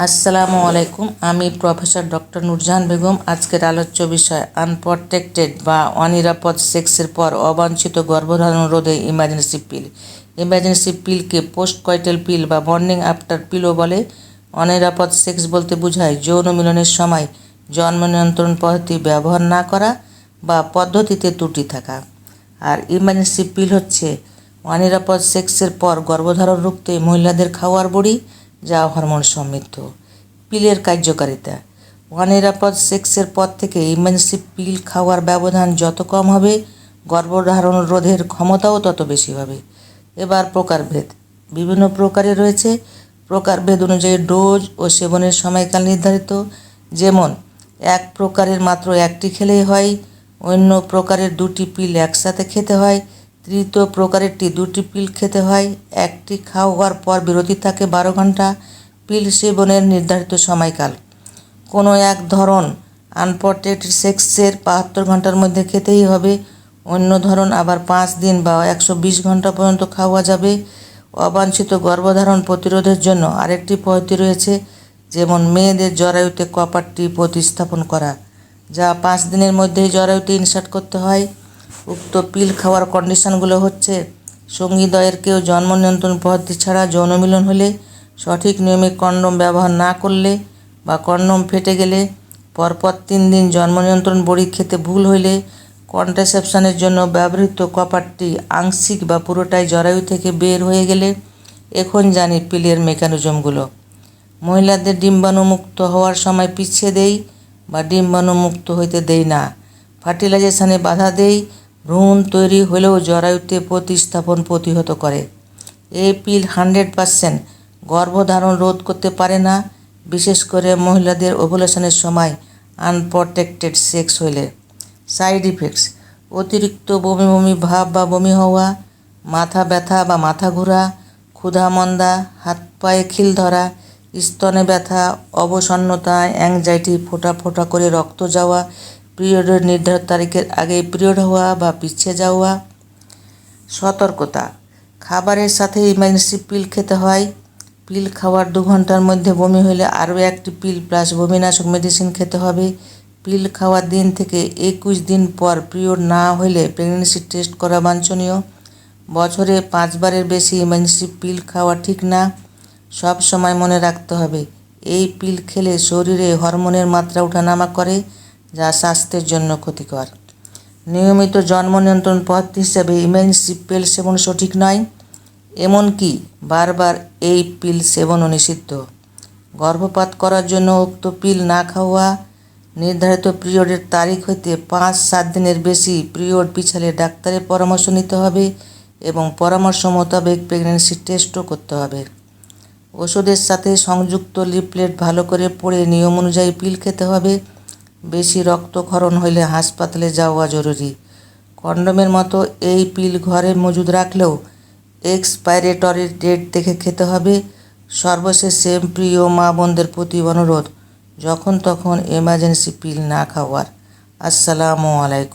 আসসালামু আলাইকুম, আমি প্রফেসর ডক্টর নুরজাহান বেগম। আজকের আলোচ্য বিষয় আনপ্রটেক্টেড বা অনিরাপদ সেক্সের পর অবাঞ্ছিত গর্ভধারণ রোধে ইমার্জেন্সি পিল ইমার্জেন্সি পিলকে পোস্ট কয়টেল পিল বা মর্নিং আফটার পিলও বলে। অনিরাপদ সেক্স বলতে বোঝায় যৌন মিলনের সময় জন্ম নিয়ন্ত্রণ পদ্ধতি ব্যবহার না করা বা পদ্ধতিতে ত্রুটি থাকা। আর ইমার্জেন্সি পিল হচ্ছে অনিরাপদ সেক্সের পর গর্ভধারণ রুখতে মহিলাদের খাওয়ার বড়ি যা হরমোন সমৃদ্ধ। পিলের কার্যকারিতা। অনিরাপদ সেক্সের পর থেকে ইমার্জেন্সি পিল খাওয়ার ব্যবধান যত কম হবে, গর্ভধারণ রোধের ক্ষমতাও তত বেশি হবে। এবার প্রকারভেদ। বিভিন্ন প্রকারে রয়েছে। প্রকারভেদ অনুযায়ী ডোজ ও সেবনের সময়কাল নির্ধারিত। যেমন, এক প্রকারের মাত্র একটি খেলেই হয়, অন্য প্রকারের দুটি পিল একসাথে খেতে হয় তৃতীয় প্রকারেরটি দুটি পিল খেতে হয়। একটি খাওয়ার পর বিরতি থাকে বারো ঘণ্টা। পিল সেবনের নির্ধারিত সময়কাল। কোনো এক ধরন আনপ্রটেক্টেড সেক্সের বাহাত্তর ঘণ্টার মধ্যে খেতেই হবে। অন্য ধরন আবার পাঁচ দিন বা একশো বিশ ঘণ্টা পর্যন্ত খাওয়া যাবে। অবাঞ্ছিত গর্ভধারণ প্রতিরোধের জন্য আরেকটি পদ্ধতি রয়েছে, যেমন মেয়েদের জরায়ুতে কপারটি প্রতিস্থাপন করা, যা পাঁচ দিনের মধ্যেই জরায়ুতে ইনসার্ট করতে হয়। উক্ত পিল খাওয়ার কন্ডিশনগুলো হচ্ছে সঙ্গীদয়ের কেউ জন্ম নিয়ন্ত্রণ পদ্ধতি ছাড়া যৌন মিলন হলে, সঠিক নিয়মে কন্ডম ব্যবহার না করলে বা কন্ডম ফেটে গেলে, পরপর তিন দিন জন্ম নিয়ন্ত্রণ বড়ি খেতে ভুল হইলে, কন্ট্রাসেপশনের জন্য ব্যবহৃত কপারটি আংশিক বা পুরোটাই জরায়ু থেকে বের হয়ে গেলে, এখন জানি পিলের মেকানিজমগুলো। মহিলাদের ডিম্বাণুমুক্ত হওয়ার সময় পিছিয়ে দেই বা ডিম্বাণুমুক্ত হইতে দেই না। ফার্টিলাইজেশনে বাধা দেই ভ্রূণ তৈরি হলেও জরায়ুতে প্রতিস্থাপন প্রতিহত করে। এই পিল হান্ড্রেড পারসেন্ট গর্ভধারণ রোধ করতে পারে না, বিশেষ করে মহিলাদের ওভুলেশনের সময় আনপ্রটেক্টেড সেক্স হইলে। সাইড ইফেক্টস অতিরিক্ত বমি বমি ভাব বা বমি হওয়া, মাথা ব্যথা বা মাথা ঘোরা, ক্ষুধা মন্দা, হাত পায়ে খিল ধরা, স্তনে ব্যথা, অবসন্নতা অ্যাংজাইটি ফোটা ফোটা করে রক্ত যাওয়া পিরিয়ডের নির্ধারিত তারিখের আগে পিরিয়ড হওয়া বা পিছিয়ে যাওয়া। সতর্কতা, খাবারের সাথে ইমার্জেন্সি পিল খেতে হয়। পিল খাওয়ার দু ঘণ্টার মধ্যে বমি হলে আরও একটি পিল প্লাস বমিনাশক মেডিসিন খেতে হবে। পিল খাওয়ার দিন থেকে একুশ দিন পর পিরিয়ড না হলে প্রেগনেন্সি টেস্ট করা বাঞ্ছনীয়। বছরে পাঁচবারের বেশি ইমার্জেন্সি পিল খাওয়া ঠিক না। সব সময় মনে রাখতে হবে, এই পিল খেলে শরীরে হরমোনের মাত্রা ওঠানামা করে। যা স্বাস্থ্যের জন্য ক্ষতিকর। নিয়মিত জন্ম নিয়ন্ত্রণ পদ্ধতি হিসেবে ইমার্জেন্সি পিল সেবন সঠিক নয়। এমনকি বারবার এই পিল সেবনও নিষিদ্ধ। গর্ভপাত করার জন্য উক্ত পিল না খাওয়া নির্ধারিত পিরিয়ডের তারিখ হইতে পাঁচ, সাত দিনের বেশি পিরিয়ড পিছালে ডাক্তারের পরামর্শ নিতে হবে এবং পরামর্শ মোতাবেক প্রেগনেন্সি টেস্টও করতে হবে। ওষুধের সাথে সংযুক্ত লিফলেট ভালো করে পড়ে নিয়ম অনুযায়ী পিল খেতে হবে। বেশি রক্তক্ষরণ হইলে হাসপাতালে যাওয়া জরুরি। কন্ডমের মতো এই পিল ঘরে মজুদ রাখলেও এক্সপাইরেটরির ডেট দেখে খেতে হবে। সর্বশেষে প্রিয় মা বোনদের প্রতি অনুরোধ, যখন তখন এমার্জেন্সি পিল না খাওয়ার। আসসালামু আলাইকুম।